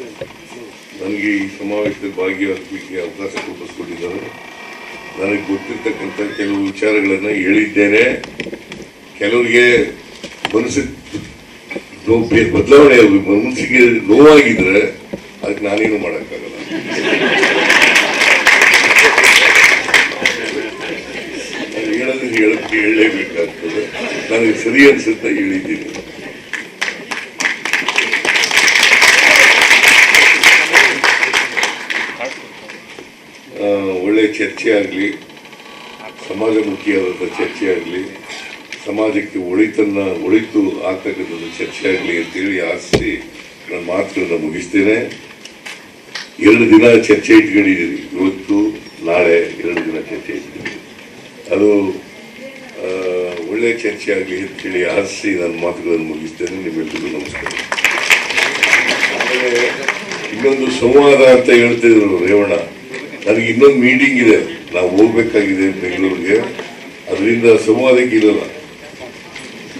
ನನಗೆ ಈ ಸಮಾವೇಶದ ಭಾಗಿಯಾಗಲಿಕ್ಕೆ ಅವಕಾಶ ಕೊಟ್ಟಿದ್ದಾರೆ ನನಗೆ ಗೊತ್ತಿರ್ತಕ್ಕಂಥ ಕೆಲವು ವಿಚಾರಗಳನ್ನು ಹೇಳಿದ್ದೇನೆ. ಕೆಲವರಿಗೆ ಮನಸ್ಸು ನೋವು ಬದಲಾವಣೆ ಮನಸ್ಸಿಗೆ ನೋವಾಗಿದ್ರೆ ಅದಕ್ಕೆ ನಾನೇನು ಮಾಡೋಕ್ಕಾಗಲ್ಲ. ನಾನು ಹೇಳೋದು ಹೇಳಕ್ಕೆ ಹೇಳಲೇಬೇಕಾಗ್ತದೆ. ನನಗೆ ಸರಿ ಅನಿಸುತ್ತಾ ಹೇಳಿದ್ದೀನಿ. ಆ, ಒಳ್ಳೆ ಚರ್ಚೆ ಆಗಲಿ ಸಮಾಜಮುಖಿಯಾದಂಥ ಚರ್ಚೆ ಆಗಲಿ ಸಮಾಜಕ್ಕೆ ಒಳಿತನ್ನು ಒಳಿತು ಆಗ್ತಕ್ಕಂಥದ್ದು ಚರ್ಚೆ ಆಗಲಿ ಅಂತೇಳಿ ಆಶಿಸಿ ನನ್ನ ಮಾತುಗಳನ್ನ ಮುಗಿಸ್ತೇನೆ. ಎರಡು ದಿನ ಚರ್ಚೆ ಇಟ್ಕೊಂಡಿದ್ದೀರಿ ಇವತ್ತು ನಾಳೆ ಎರಡು ದಿನ ಚರ್ಚೆ ಇಟ್ಕೊಂಡಿದ್ದೀರಿ ಅದು ಒಳ್ಳೆಯ ಒಳ್ಳೆ ಚರ್ಚೆ ಆಗಲಿ ಅಂತೇಳಿ ಆಶಿಸಿ ನನ್ನ ಮಾತುಗಳನ್ನು ಮುಗಿಸ್ತೇನೆ. ನಿಮ್ಮೆಲ್ಲರಿಗೂ ನಮಸ್ಕಾರ. ಇನ್ನೊಂದು ಸಂವಾದ ಅಂತ ಹೇಳ್ತಿದ್ರು ರೇವಣ್ಣ. ನನಗೆ ಇನ್ನೊಂದು ಮೀಟಿಂಗ್ ಇದೆ. ನಾವು ಹೋಗ್ಬೇಕಾಗಿದೆ ಬೆಂಗಳೂರಿಗೆ. ಅದರಿಂದ ಸಂವಾದಕ್ಕೆ ಇರಲ್ಲ